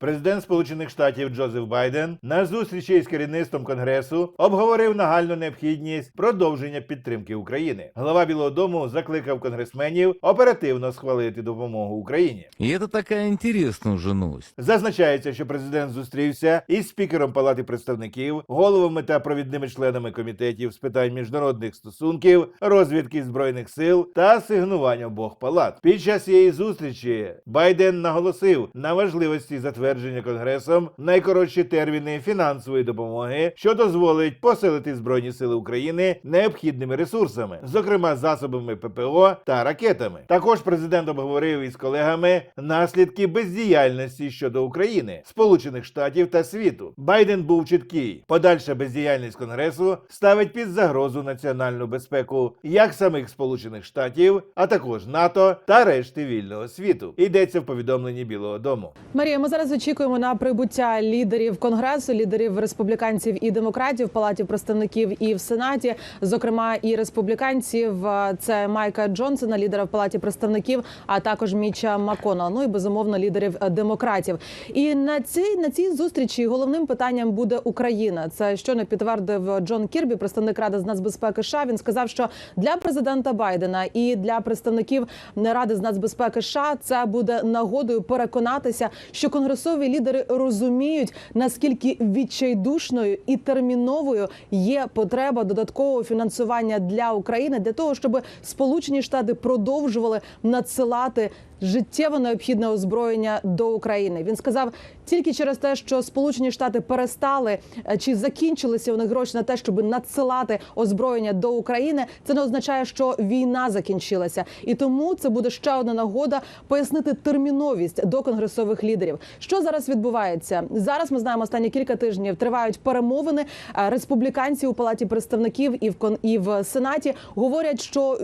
Президент Сполучених Штатів Джозеф Байден на зустрічі із керівництвом конгресу обговорив нагальну необхідність продовження підтримки України. Глава Білого Дому закликав конгресменів оперативно схвалити допомогу Україні. И это такая интересная уже новость. Зазначається, що президент зустрівся із спікером Палати представників, головами та провідними членами комітетів з питань міжнародних стосунків, розвідки збройних сил та сигнувань обох палат. Під час цієї зустрічі Байден наголосив на важливості затвердження конгресом найкоротші терміни фінансової допомоги, що дозволить посилити збройні сили України необхідними ресурсами, зокрема засобами ППО та ракетами. Також президент обговорив із колегами наслідки бездіяльності щодо України, Сполучених Штатів та світу. Байден був чіткий. Подальша бездіяльність конгресу ставить під загрозу національну безпеку як самих Сполучених Штатів, а також НАТО та решти вільного світу. Йдеться в повідомленні Білого Дому. Марія, ми зараз очікуємо на прибуття лідерів конгресу, лідерів республіканців і демократів палаті представників і в сенаті, зокрема і республіканців. Це Майка Джонсона, лідера в палаті представників, а також Міча Маконала. Ну і безумовно лідерів демократів. І на цій на цій зустрічі головним питанням буде Україна. Це щойно підтвердив Джон Кірбі, представник ради з нацбезпеки. США. Він сказав, що для президента Байдена і для представників Ради з нацбезпеки США це буде нагодою переконатися, що конгресові лідери розуміють наскільки відчайдушною і терміновою є потреба додаткового фінансування для України для того, щоб Сполучені Штати продовжували надсилати життєво необхідне озброєння до України. Він сказав тільки через те, що Сполучені Штати перестали е, чи закінчилися у них гроші на те, щоб надсилати озброєння до України. Це не означає, що війна закінчилася, і тому це буде ще одна нагода пояснити терміновість до конгресових лідерів. Що зараз відбувається? Зараз ми знаємо останні кілька тижнів тривають перемовини. Е, Республіканці у палаті представників і в кон і в сенаті говорять, що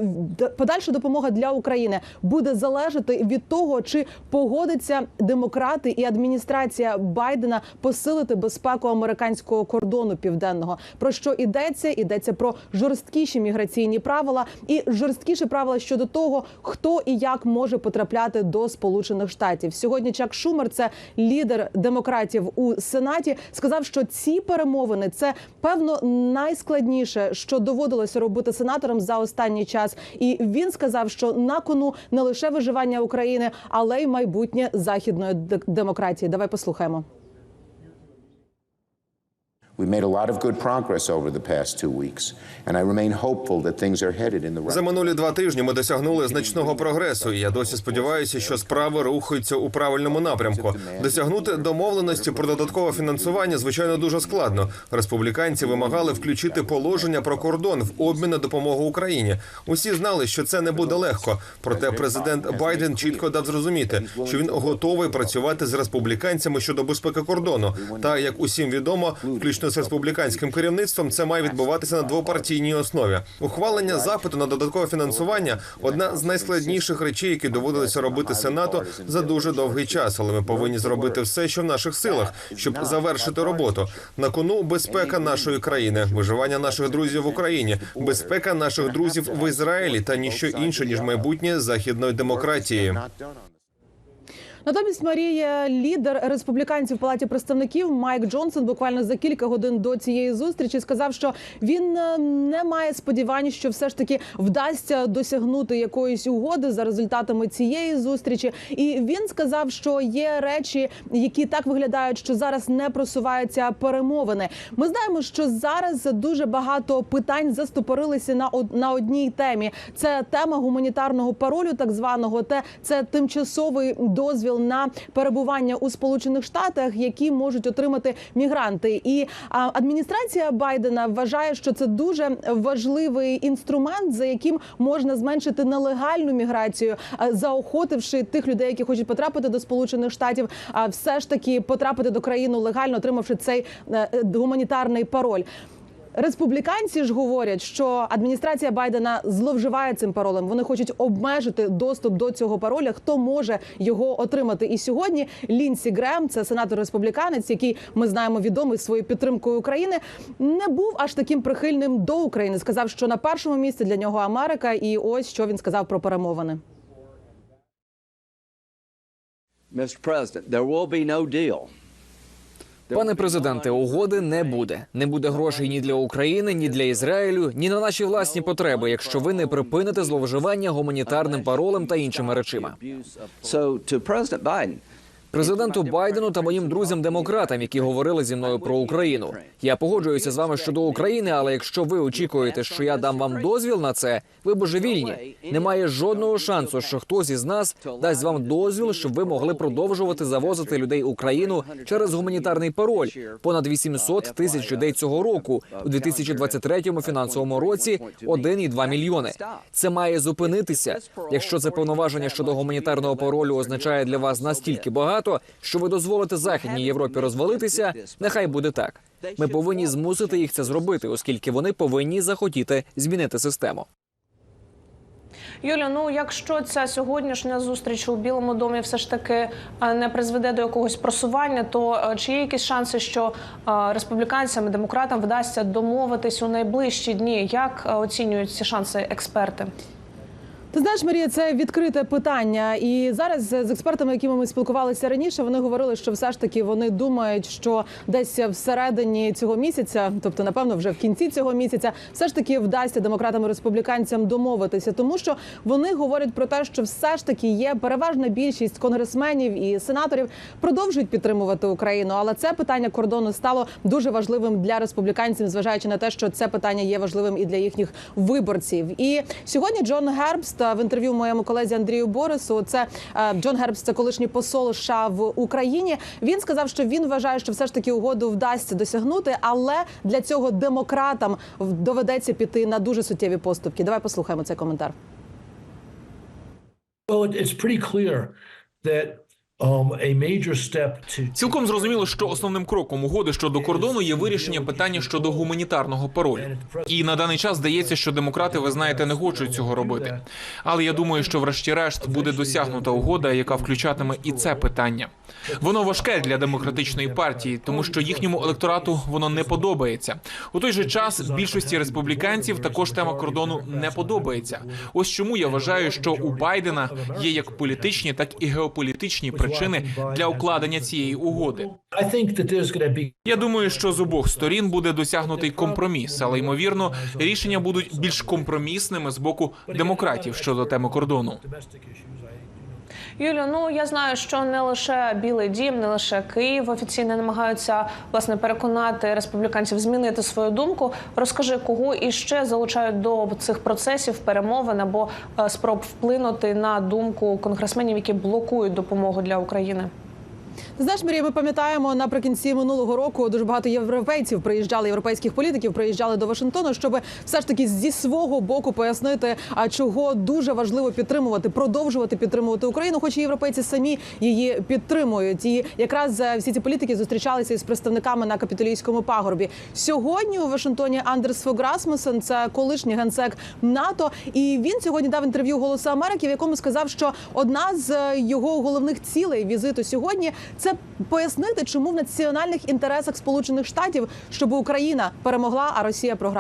подальша допомога для України буде залежати від того, чи погодиться демократи і адміністрація Байдена посилити безпеку американського кордону південного. Про що йдеться? Йдеться про жорсткіші міграційні правила і жорсткіші правила щодо того, хто і як може потрапляти до Сполучених Штатів. Сьогодні Чак Шумер, це лідер демократів у сенаті, сказав, що ці перемовини це певно найскладніше, що доводилося робити сенаторам за останній час. І він сказав, що на кону не лише виживання України, але й майбутнє західної демократії. Давай послухаємо. We made a lot of good progress over the past two weeks, and I remain hopeful that things are headed in the right За минулі два тижні ми досягнули значного прогресу. і Я досі сподіваюся, що справи рухаються у правильному напрямку. Досягнути домовленості про додаткове фінансування звичайно дуже складно. Республіканці вимагали включити положення про кордон в обмін на допомогу Україні. Усі знали, що це не буде легко. Проте президент Байден чітко дав зрозуміти, що він готовий працювати з республіканцями щодо безпеки кордону. Та як усім відомо, включно з республіканським керівництвом, це має відбуватися на двопартійній основі. Ухвалення запиту на додаткове фінансування одна з найскладніших речей, які доводилося робити сенату за дуже довгий час. Але ми повинні зробити все, що в наших силах, щоб завершити роботу. На кону безпека нашої країни, виживання наших друзів в Україні, безпека наших друзів в Ізраїлі та ніщо інше ніж майбутнє західної демократії. Натомість Марія, лідер республіканців в палаті представників Майк Джонсон, буквально за кілька годин до цієї зустрічі сказав, що він е, не має сподівань, що все ж таки вдасться досягнути якоїсь угоди за результатами цієї зустрічі. І він сказав, що є речі, які так виглядають, що зараз не просуваються перемовини. Ми знаємо, що зараз дуже багато питань застопорилися на на одній темі. Це тема гуманітарного паролю, так званого. Те це тимчасовий дозвіл на перебування у Сполучених Штатах, які можуть отримати мігранти. І адміністрація Байдена вважає, що це дуже важливий інструмент, за яким можна зменшити нелегальну міграцію, заохотивши тих людей, які хочуть потрапити до Сполучених Штатів, а все ж таки потрапити до країни легально, отримавши цей е, е, гуманітарний пароль. Республіканці ж говорять, що адміністрація Байдена зловживає цим паролем. Вони хочуть обмежити доступ до цього пароля. Хто може його отримати? І сьогодні Лінсі Грем, це сенатор республіканець, який ми знаємо відомий своєю підтримкою України, не був аж таким прихильним до України. Сказав, що на першому місці для нього Америка, і ось що він сказав про перемовини. Mr. President, there will be no deal. Пане президенте, угоди не буде. Не буде грошей ні для України, ні для Ізраїлю, ні на наші власні потреби, якщо ви не припините зловживання гуманітарним паролем та іншими речима. Президенту Байдену та моїм друзям-демократам, які говорили зі мною про Україну. Я погоджуюся з вами щодо України, але якщо ви очікуєте, що я дам вам дозвіл на це, ви божевільні. Немає жодного шансу, що хтось із нас дасть вам дозвіл, щоб ви могли продовжувати завозити людей Україну через гуманітарний пароль. Понад 800 тисяч людей цього року у 2023 фінансовому році 1,2 мільйони. Це має зупинитися. Якщо це повноваження щодо гуманітарного паролю означає для вас настільки багато, що ви дозволите західній Європі розвалитися, нехай буде так. Ми повинні змусити їх це зробити, оскільки вони повинні захотіти змінити систему. Юля, ну якщо ця сьогоднішня зустріч у Білому домі все ж таки е, не призведе до якогось просування, то е, чи є якісь шанси, що е, республіканцям і демократам вдасться домовитись у найближчі дні? Як оцінюють ці шанси експерти? Ти знаєш, Марія, це відкрите питання. І зараз з експертами, якими ми спілкувалися раніше, вони говорили, що все ж таки вони думають, що десь всередині цього місяця, тобто, напевно, вже в кінці цього місяця, все ж таки вдасться демократам і республіканцям домовитися, тому що вони говорять про те, що все ж таки є переважна більшість конгресменів і сенаторів продовжують підтримувати Україну. Але це питання кордону стало дуже важливим для республіканців, зважаючи на те, що це питання є важливим і для їхніх виборців. І сьогодні Джон Гербст в інтерв'ю моєму колезі Андрію Борису. Це е, Джон Гербс, це колишній посол США в Україні. Він сказав, що він вважає, що все ж таки угоду вдасться досягнути, але для цього демократам доведеться піти на дуже суттєві поступки. Давай послухаємо цей коментар. Well, it's pretty clear that um, Цілком зрозуміло, що основним кроком угоди щодо кордону є вирішення питання щодо гуманітарного паролю. І на даний час здається, що демократи, ви знаєте, не хочуть цього робити. Але я думаю, що врешті-решт буде досягнута угода, яка включатиме і це питання. Воно важке для демократичної партії, тому що їхньому електорату воно не подобається. У той же час більшості республіканців також тема кордону не подобається. Ось чому я вважаю, що у Байдена є як політичні, так і геополітичні причини для укладення цієї угоди. Я думаю, що з обох сторін буде досягнутий компроміс, але ймовірно, рішення будуть більш компромісними з боку демократів щодо теми кордону. Юлія, ну я знаю, що не лише Білий Дім, не лише Київ офіційно намагаються власне переконати республіканців змінити свою думку. Розкажи, кого іще залучають до цих процесів перемовин або е, спроб вплинути на думку конгресменів, які блокують допомогу для України. Ти знаєш, Марія, ми пам'ятаємо наприкінці минулого року дуже багато європейців приїжджали, європейських політиків приїжджали до Вашингтону, щоб все ж таки зі свого боку пояснити, а чого дуже важливо підтримувати, продовжувати підтримувати Україну, хоч і європейці самі її підтримують. І якраз е, всі ці політики зустрічалися із представниками на капітолійському пагорбі. Сьогодні у Вашингтоні Андерс Фог Расмусен, це колишній генсек НАТО, і він сьогодні дав інтерв'ю Голосу Америки, в якому сказав, що одна з е, його головних цілей візиту сьогодні це пояснити, чому в національних інтересах Сполучених Штатів, щоб Україна перемогла, а Росія програла.